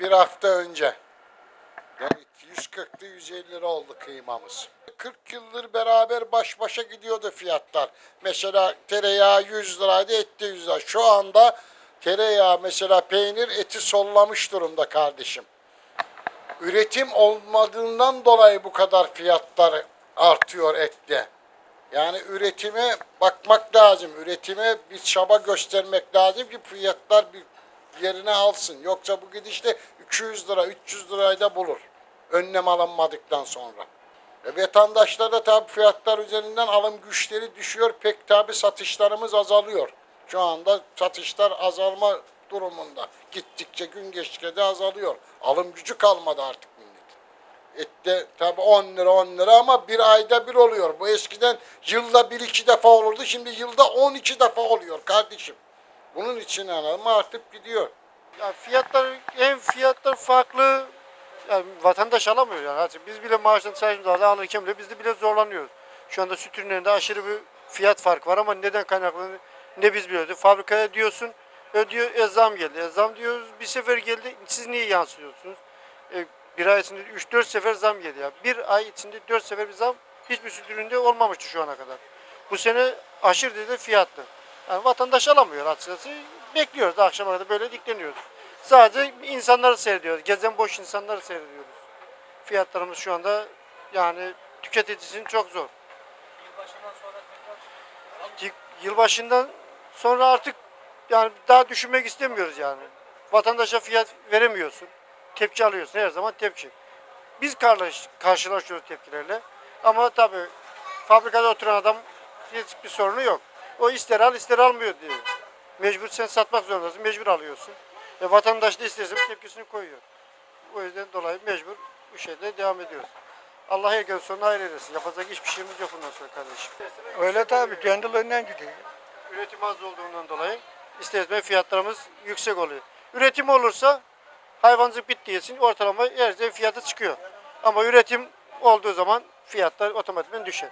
bir hafta önce. Yani 140'tı 150 lira oldu kıymamız. 40 yıldır beraber baş başa gidiyordu fiyatlar. Mesela tereyağı 100 liraydı etti 100 lira. Şu anda tereyağı mesela peynir eti sollamış durumda kardeşim. Üretim olmadığından dolayı bu kadar fiyatlar artıyor ette. Yani üretime bakmak lazım. Üretime bir çaba göstermek lazım ki fiyatlar bir yerine alsın. Yoksa bu gidişte 200 lira, 300 lirayı da bulur. Önlem alınmadıktan sonra. E, vatandaşlar da tabi fiyatlar üzerinden alım güçleri düşüyor. Pek tabi satışlarımız azalıyor. Şu anda satışlar azalma durumunda. Gittikçe gün geçtikçe de azalıyor. Alım gücü kalmadı artık. Ette tabi 10 lira 10 lira ama bir ayda bir oluyor. Bu eskiden yılda bir iki defa olurdu. Şimdi yılda 12 defa oluyor kardeşim. Bunun için yani ama artık gidiyor. Ya fiyatlar hem fiyatlar farklı yani vatandaş alamıyor yani. Hadi Biz bile maaşın sayımızda alırken bile biz de bile zorlanıyoruz. Şu anda süt ürünlerinde aşırı bir fiyat farkı var ama neden kaynaklanıyor ne biz biliyoruz. Fabrikaya diyorsun ödüyor e, zam geldi. E, zam diyoruz bir sefer geldi siz niye yansıyorsunuz? E, bir ay içinde 3-4 sefer zam geldi ya. Bir ay içinde 4 sefer bir zam hiçbir süt üründe olmamıştı şu ana kadar. Bu sene aşırı dedi fiyatlı. Yani vatandaş alamıyor açıkçası. Bekliyoruz akşama kadar böyle dikleniyoruz. Sadece insanları seyrediyoruz. Gezen boş insanları seyrediyoruz. Fiyatlarımız şu anda yani tüketici için çok zor. Yılbaşından sonra Yılbaşından sonra artık yani daha düşünmek istemiyoruz yani. Vatandaşa fiyat veremiyorsun. Tepki alıyorsun her zaman tepki. Biz karşı, karşılaşıyoruz tepkilerle. Ama tabii fabrikada oturan adam hiçbir sorunu yok. O ister al ister almıyor diyor. Mecbur sen satmak zorundasın, mecbur alıyorsun. E, vatandaş da isterse tepkisini koyuyor. O yüzden dolayı mecbur bu şeyde devam ediyoruz. Allah herkesin sonuna hayır eylesin. Yapacak hiçbir şeyimiz yok bundan sonra kardeşim. Öyle tabii kendiliğinden gidiyor. Üretim az olduğundan dolayı ister fiyatlarımız yüksek oluyor. Üretim olursa hayvancılık bittiği için ortalama her fiyatı çıkıyor. Ama üretim olduğu zaman fiyatlar otomatikman düşer.